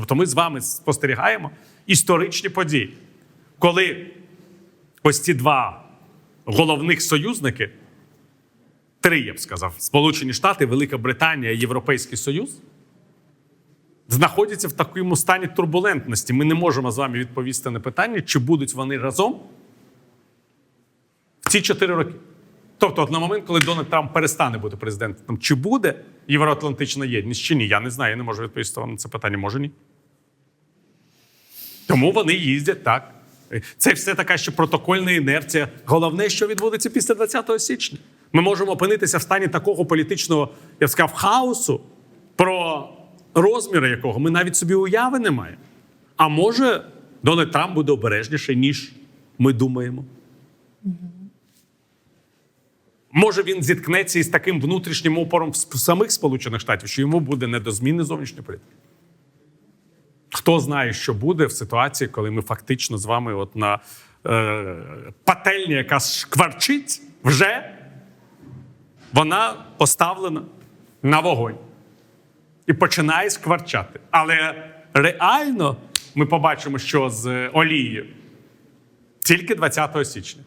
Тобто ми з вами спостерігаємо історичні події, коли ось ці два головних союзники, три, я б сказав, Сполучені Штати, Велика Британія, Європейський Союз, знаходяться в такому стані турбулентності. Ми не можемо з вами відповісти на питання, чи будуть вони разом в ці чотири роки. Тобто, на момент, коли Дональд Трамп перестане бути президентом, чи буде євроатлантична єдність, чи ні? Я не знаю, я не можу відповісти вам на це питання. Може ні. Тому вони їздять так. Це все така ще протокольна інерція. Головне, що відбудеться після 20 січня. Ми можемо опинитися в стані такого політичного, я б сказав, хаосу, про розміри якого ми навіть собі уяви не маємо. А може, Дональд Трамп буде обережніший, ніж ми думаємо. Може, він зіткнеться із таким внутрішнім опором в самих Сполучених Штатів, що йому буде не до зміни зовнішньої політики. Хто знає, що буде в ситуації, коли ми фактично з вами от на е, пательні, яка шкварчить, вже вона поставлена на вогонь і починає скварчати. Але реально ми побачимо, що з олією тільки 20 січня.